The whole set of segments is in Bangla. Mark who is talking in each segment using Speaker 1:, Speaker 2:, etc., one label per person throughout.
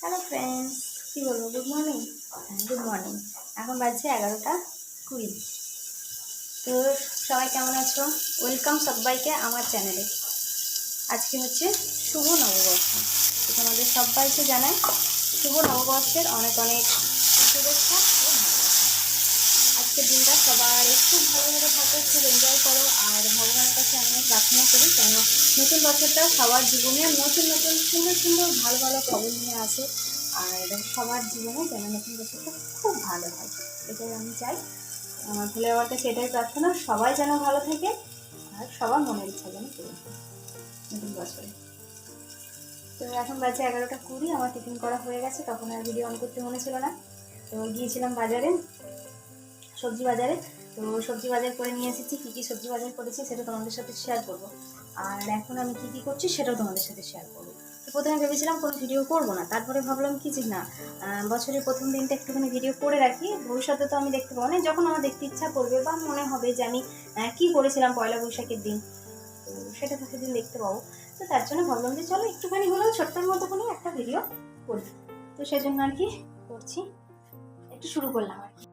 Speaker 1: হ্যালো ফ্রেন্ডস কী বলব? গুড মর্নিং গুড মর্নিং এখন বাজছে এগারোটা কুড়ি। তো সবাই কেমন আছো? ওয়েলকাম সবাইকে আমার চ্যানেলে আজকে হচ্ছে শুভ নববর্ষ। তোমাদের সবাইকে জানাই শুভ নববর্ষের অনেক অনেক শুভেচ্ছা। আজকের দিনটা সবার খুব ভালোভাবে থাকো, খুব এনজয় করো, আর ভগবানের কাছে আমি প্রার্থনা করি কেন নতুন বছরটা সবার জীবনে নতুন নতুন সুন্দর সুন্দর ভালো ভালো খবর নিয়ে আসে, আর সবার জীবনে যেন নতুন বছরটা খুব ভালো হয়। এটাই আমি চাই। আমার ভুলে বাবার কাছে এটাই প্রার্থনা, সবাই যেন ভালো থাকে, আর সবার মনের ইচ্ছা যেন পূরণ নতুন বছরে। তো এখন বাজে এগারোটা কুড়ি, আমার টিফিন করা হয়ে গেছে, তখন আর ভিডিও অন করতে মনে ছিল না। তো গিয়েছিলাম বাজারে সবজি বাজারে তো সবজি বাজার করে নিয়ে এসেছি, কী কী সবজি বাজার করেছি সেটা তোমাদের সাথে শেয়ার করব। আর এখন আমি কী কী করছি সেটাও তোমাদের সাথে শেয়ার করব। তো প্রথমে ভেবেছিলাম কোনো ভিডিও করব না, তারপরে ভাবলাম কি যে না বছরের প্রথম দিনটা একটুখানি ভিডিও করে রাখি। ভবিষ্যতে তো আমি দেখতে পাবো না, যখন আমার দেখতে ইচ্ছা করবে বা মনে হবে যে আমি কী করেছিলাম পয়লা বৈশাখের দিন, তো সেটা তো সেদিন দেখতে পাবো। তো তার জন্য ভাবলাম যে চলো একটুখানি হলেও ছোট্টর মতো কোনো একটা ভিডিও করি। তো সেজন্য আর কি করছি, একটু শুরু করলাম আর কি।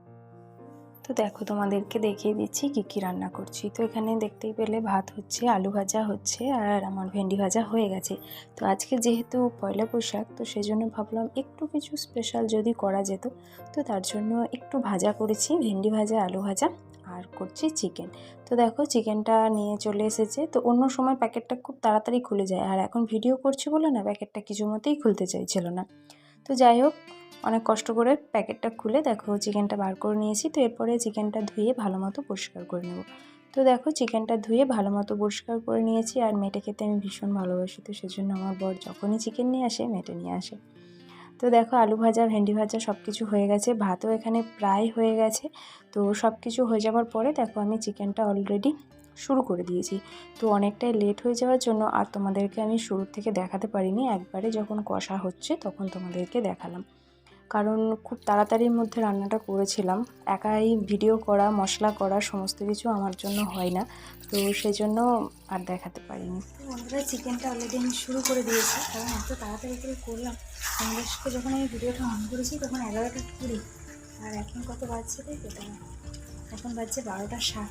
Speaker 2: তো দেখো তোমাদেরকে দেখিয়ে দিচ্ছি কী কী রান্না করছি। তো এখানে দেখতেই পেলে ভাত হচ্ছে, আলু ভাজা হচ্ছে আর আমার ভেন্ডি ভাজা হয়ে গেছে। তো আজকে যেহেতু পয়লা পোশাক তো সেজন্য ভাবলাম একটু কিছু স্পেশাল যদি করা যেত, তো তার জন্য একটু ভাজা করেছি, ভেন্ডি ভাজা, আলু ভাজা আর করছি চিকেন তো দেখো চিকেনটা নিয়ে চলে এসেছে, তো অন্য সময় প্যাকেটটা খুব তাড়াতাড়ি খুলে যায়। আর এখন ভিডিও করছি বলে না প্যাকেটটা কিছু মতেই খুলতে চাইছিল না। তো যাই হোক অনেক কষ্ট করে প্যাকেটটা খুলে দেখো চিকেনটা বার করে নিয়েছি। তো এরপরে চিকেনটা ধুয়ে ভালো মতো পরিষ্কার করে নেব। তো দেখো চিকেনটা ধুয়ে ভালো মতো পরিষ্কার করে নিয়েছি আর মেটে খেতে আমি ভীষণ ভালোবাসি। তো সেজন্য আমার বর যখনই চিকেন নিয়ে আসে মেটে নিয়ে আসে। তো দেখো আলু ভাজা, ভেন্ডি ভাজা সব কিছু হয়ে গেছে। ভাতও এখানে প্রায় হয়ে গেছে। তো সব কিছু হয়ে যাওয়ার পরে দেখো আমি চিকেনটা অলরেডি শুরু করে দিয়েছি। তো অনেকটাই লেট হয়ে যাওয়ার জন্য আর তোমাদেরকে আমি শুরুর থেকে দেখাতে পারিনি। একবারে যখন কষা হচ্ছে তখন তোমাদেরকে দেখালাম। কারণ খুব তাড়াতাড়ির মধ্যে রান্নাটা করেছিলাম। একাই ভিডিও করা, মশলা করা, সমস্ত কিছু আমার জন্য হয় না। তো সেই জন্য আর দেখাতে পারিনি।
Speaker 1: বন্ধুরা চিকেনটা অলরেডি আমি শুরু করে দিয়েছি। কারণ এত তাড়াতাড়ি করে করলাম। তোমাদের যখন আমি ভিডিওটা অন করেছি, তখন এগারোটা কুড়ি। আর এখন কত বাজছে তো? এখন বাজছে বারোটা ষাট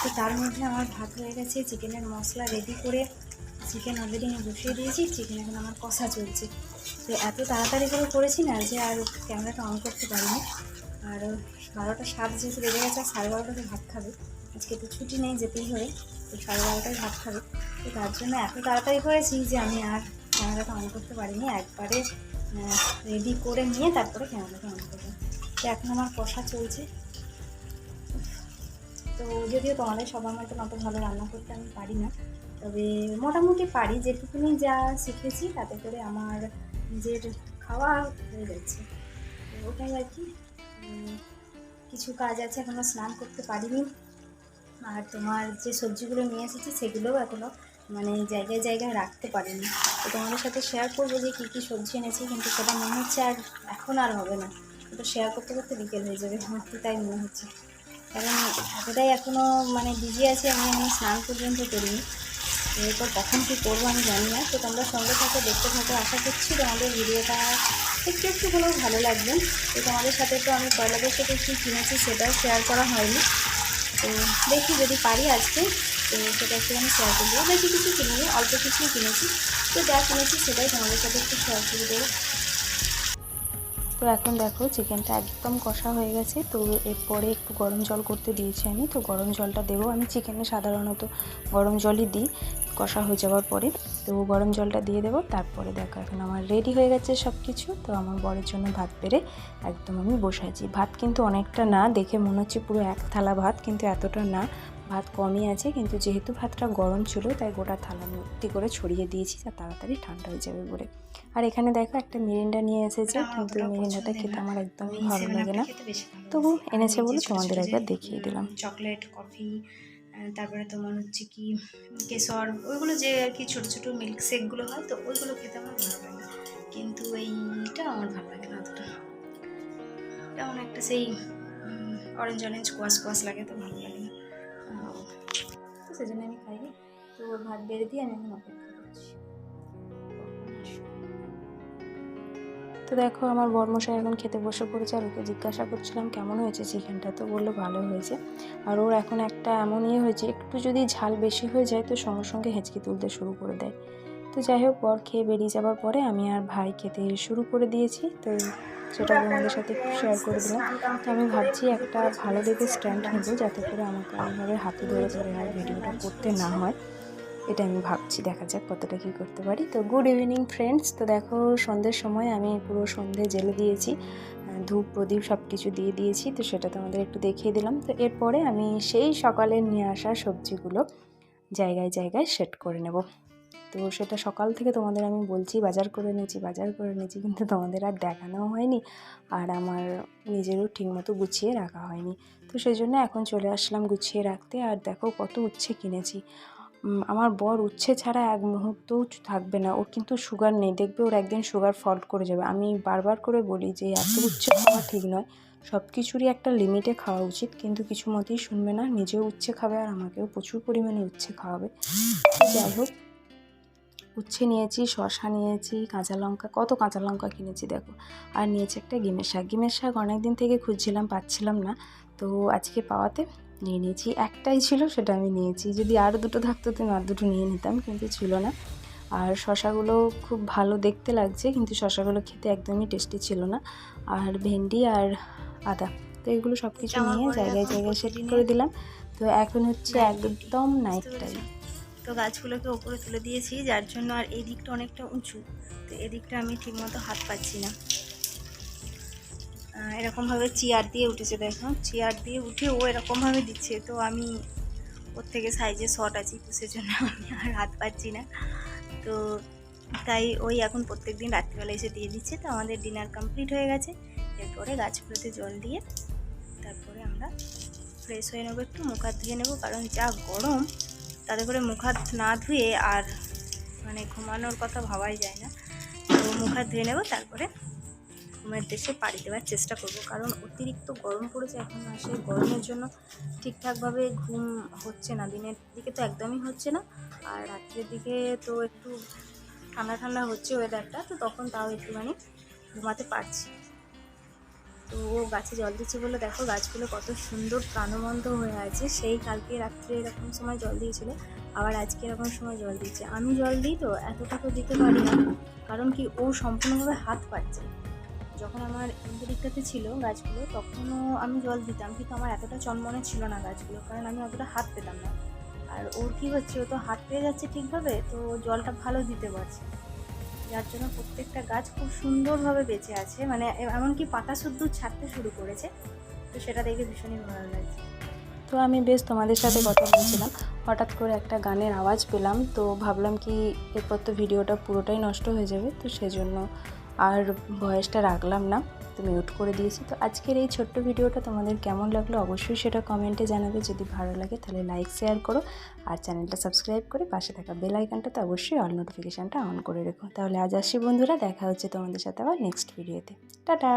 Speaker 1: তো তার মধ্যে আমার ভাত হয়ে গেছে, চিকেনের মশলা রেডি করে চিকেন অলরেডি আমি বসিয়ে দিয়েছি চিকেন এখন আমার কষা চলছে। তো এত তাড়াতাড়ি করে করেছি না যে আর ক্যামেরাটা অন করতে পারিনি। আর বারোটা সাত যেহেতু বেজে গেছে, আর সাড়ে বারোটাতে ভাত খাবে। আজকে তো ছুটি নেই যেতেই হবে, তো সাড়ে বারোটায় ভাত খাবে। তো তার জন্য এত তাড়াতাড়ি করেছি যে আমি আর ক্যামেরাটা অন করতে পারিনি, একবারে রেডি করে নিয়ে তারপরে ক্যামেরাটা অন করব। তো এখন আমার কষা চলছে। তো যদিও তোমাদের সবার মতন অত ভালো রান্না করতে আমি পারি না। তবে মোটামুটি পারি, যেটুকুনি যা শিখেছি তাতে করে আমার নিজের খাওয়া হয়ে যাচ্ছে তো ওটাই আর কি। কিছু কাজ আছে এখনও স্নান করতে পারিনি। আর তোমার যে সবজিগুলো নিয়ে এসেছি সেগুলোও এখনও মানে জায়গায় জায়গায় রাখতে পারিনি। তো তোমাদের সাথে শেয়ার করব যে কী কী সবজি এনেছি, কিন্তু সেটা মনে হচ্ছে আর এখন আর হবে না। ওটা শেয়ার করতে করতে বিকেল হয়ে যাবে। তাই মনে হচ্ছে। কারণ এতটাই এখনও মানে বিজি আছি, আমি আমি স্নান পর্যন্ত করিনি। এরপর কখন কী করব আমি জানি না, তো তোমরা সঙ্গে থাকো, দেখতে থাকো, আশা করছি তোমাদের ভিডিওটা একটু একটু হলেও ভালো লাগবে। তো তোমাদের সাথে তো আমি পয়লা সাথে কী কিনেছি সেটাও শেয়ার করা হয়নি। তো দেখি যদি পারি আজকে, তো সেটা একটু আমি শেয়ার করব বেশি কিছু কিনিনি, অল্প কিছুই কিনেছি। তো যা কিনেছি সেটাই তোমাদের সাথে একটু শেয়ার করে দেবো
Speaker 2: তো এখন দেখো চিকেনটা একদম কষা হয়ে গেছে। তো এরপরে একটু গরম জল করতে দিয়েছি আমি। তো গরম জলটা দেবো আমি চিকেনে সাধারণত। গরম জলই দিই, কষা হয়ে যাওয়ার পরে। তো গরম জলটা দিয়ে দেবো। তারপরে দেখো এখন আমার রেডি হয়ে গেছে সব কিছু তো আমার বরের জন্য ভাত বেড়ে একদম আমি বসাইছি। ভাত কিন্তু অনেকটা না, দেখে মনে হচ্ছে পুরো এক থালা ভাত, কিন্তু এতটা না। ভাত কমই আছে কিন্তু যেহেতু ভাতটা গরম ছিল তাই গোটা থালা ভর্তি করে ছড়িয়ে দিয়েছি তা তাড়াতাড়ি ঠান্ডা হয়ে যাবে বলে। আর এখানে দেখো একটা মিরিন্ডা নিয়ে এসেছে কিন্তু মিরিন্ডাটা খেতে আমার একদমই ভালো লাগে না। তবু এনেছে বলে তোমাদের একবার দেখিয়ে দিলাম।
Speaker 1: চকলেট কফি তারপরে তোমার হচ্ছে কি কেশর ওইগুলো যে আর কি ছোটো ছোটো মিল্ক শেকগুলো হয় তো ওইগুলো খেতে আমার ভালো লাগে কিন্তু এইটা আমার ভালো লাগে না অতটা। কেমন একটা সেই অরেঞ্জ অরেঞ্জ কোয়াশ কোয়াশ লাগে তো ভালো লাগে না। তো সেজন্য আমি খাইনি। তো ওর ভাত বেড়ে দিয়ে আমি এখন অপেক্ষা করছি।
Speaker 2: তো দেখো, আমার বর্মশাই এখন খেতে বসে পড়েছে আর ওকে জিজ্ঞাসা করছিলাম, কেমন হয়েছে চিকেনটা? তো বলল, ভালো হয়েছে। আর ওর এখন একটা এমন ইয়ে হয়েছে, একটু যদি ঝাল বেশি হয়ে যায় তো সঙ্গে সঙ্গে হেঁচকি তুলতে শুরু করে দেয়। তো যাই হোক, বর খেয়ে বেরিয়ে যাওয়ার পরে আমি আর ভাই খেতে শুরু করে দিয়েছি। তো সেটা তোমাদের সাথে শেয়ার করে দিলাম। তো আমি ভাবছি একটা ভালো দেখে স্ট্যান্ড নেব যাতে করে আমাকে এইভাবে হাতে ধরে ধরে আর ভিডিওটা করতে না হয়। এটা আমি ভাবছি, দেখা যাক কতটা কী করতে পারি। তো গুড ইভিনিং ফ্রেন্ডস তো দেখো, সন্ধ্যের সময় আমি পুরো সন্ধে জেলে দিয়েছি। ধূপ, প্রদীপ সব কিছু দিয়ে দিয়েছি, তো সেটা তোমাদের একটু দেখিয়ে দিলাম। তো এরপরে আমি সেই সকালে নিয়ে আসা সবজিগুলো জায়গায় জায়গায় সেট করে নেব। তো সেটা সকাল থেকে তোমাদের আমি বলছি, বাজার করে নিয়েছি, বাজার করে নিয়েছি, কিন্তু তোমাদের আর দেখানোও হয়নি আর আমার নিজেরও ঠিকমতো গুছিয়ে রাখা হয়নি। তো সেই জন্য এখন চলে আসলাম গুছিয়ে রাখতে আর দেখো কত উচ্ছে কিনেছি। আমার বর উচ্ছে ছাড়া এক মুহূর্তও থাকবে না, ওর কিন্তু সুগার নেই, দেখবে ওর একদিন সুগার ফল্ট করে যাবে। আমি বারবার করে বলি যে, এত উচ্ছে খাওয়া ঠিক নয় সব কিছুরই একটা লিমিটে খাওয়া উচিত, কিন্তু কিছু মতেই শুনবে না, নিজেও উচ্ছে খাবে আর আমাকেও প্রচুর পরিমাণে উচ্ছে খাওয়াবে। যাই হোক উচ্ছে নিয়েছি শশা নিয়েছি কাঁচা লঙ্কা কত কাঁচা লঙ্কা কিনেছি দেখো। আর নিয়েছি একটা গিমের শাক। গিমের শাক অনেক দিন থেকে খুঁজছিলাম পাচ্ছিলাম না। তো আজকে পাওয়াতে নিয়ে নিয়েছি। একটাই ছিল সেটা আমি নিয়েছি। যদি আরও দুটো থাকতো তো আমি আর দুটো নিয়ে নিতাম কিন্তু ছিল না। আর শশাগুলো খুব ভালো দেখতে লাগছে কিন্তু শশাগুলো খেতে একদমই টেস্টি ছিল না। আর ভেন্ডি আর আদা তো এগুলো সব কিছু নিয়ে জায়গায় জায়গায় সেট করে দিলাম। তো এখন হচ্ছে একদম নাইট টাইম?
Speaker 1: তো গাছগুলোকে ওপরে তুলে দিয়েছি, যার জন্য আর এই দিকটা অনেকটা উঁচু। তো এদিকটা আমি ঠিকমতো হাত পাচ্ছি না। এরকমভাবে চেয়ার দিয়ে উঠেছে, দেখো। চেয়ার দিয়ে উঠে ও এরকমভাবে দিচ্ছে। তো আমি ওর থেকে সাইজে শর্ট আছি, তো সেজন্য আমি আর হাত পাচ্ছি না। তো তাই ওই এখন প্রত্যেক দিন রাত্রিবেলা এসে দিয়ে দিচ্ছে। তো আমাদের ডিনার কমপ্লিট হয়ে গেছে। এরপরে গাছগুলোতে জল দিয়ে তারপরে আমরা ফ্রেশ হয়ে নেব, একটু মুখ হাত ধুয়ে নেব, কারণ যা গরম তাতে করে মুখ হাত না ধুয়ে আর মানে ঘুমানোর কথা ভাবাই যায় না। তো মুখ হাত ধুয়ে নেব, তারপরে ঘুমের দেশে পাড়ি দেওয়ার চেষ্টা করব। কারণ অতিরিক্ত গরম পড়েছে এখন, আর গরমের জন্য ঠিকঠাকভাবে ঘুম হচ্ছে না। দিনের দিকে তো একদমই হচ্ছে না, আর রাত্রের দিকে তো একটু ঠান্ডা ঠান্ডা হচ্ছে ওয়েদারটা তো তখন তাও একটুখানি ঘুমাতে পারছি। তো ও গাছে জল দিচ্ছে বলে দেখো গাছগুলো কত সুন্দর প্রাণবন্ত হয়ে আছে। সেই কালকে রাত্রে এরকম সময় জল দিয়েছিল, আবার আজকে এরকম সময় জল দিচ্ছে। আমি জল দিই তো, এতটা তো দিতে পারি না, কারণ কি ও সম্পূর্ণভাবে হাত পাচ্ছে যখন আমার দিকটাতে ছিল গাছগুলো, তখনও আমি জল দিতাম, কিন্তু আমার এতটা চনমনে ছিল না গাছগুলো, কারণ আমি অতটা হাত পেতাম না। আর ওর কী হচ্ছে, ও তো হাত পেয়ে যাচ্ছে ঠিকভাবে, তো জলটা ভালো দিতে পারছে যার জন্য প্রত্যেকটা গাছ খুব সুন্দরভাবে বেঁচে আছে। মানে এমনকি পাতা শুদ্ধ ছাড়তে শুরু করেছে। তো সেটা দেখে ভীষণই ভালো লাগছে।
Speaker 2: তো আমি বেশ তোমাদের সাথে কথা বলছিলাম। হঠাৎ করে একটা গানের আওয়াজ পেলাম। তো ভাবলাম কি এরপর তো ভিডিওটা পুরোটাই নষ্ট হয়ে যাবে। তো সেজন্য আর ভয়েসটা রাখলাম না, তো মিউট করে দিয়েছি। তো আজকের এই ছোট্ট ভিডিওটা তোমাদের কেমন লাগল অবশ্যই সেটা কমেন্টে জানাবে। যদি ভালো লাগে তাহলে লাইক শেয়ার করো আর চ্যানেলটা সাবস্ক্রাইব করে পাশে থাকা বেল আইকনটাতে অবশ্যই অল নোটিফিকেশানটা অন করে রেখো। তাহলে আজ আসি বন্ধুরা, দেখা হচ্ছে তোমাদের সাথে আবার নেক্সট ভিডিওতে টাটা!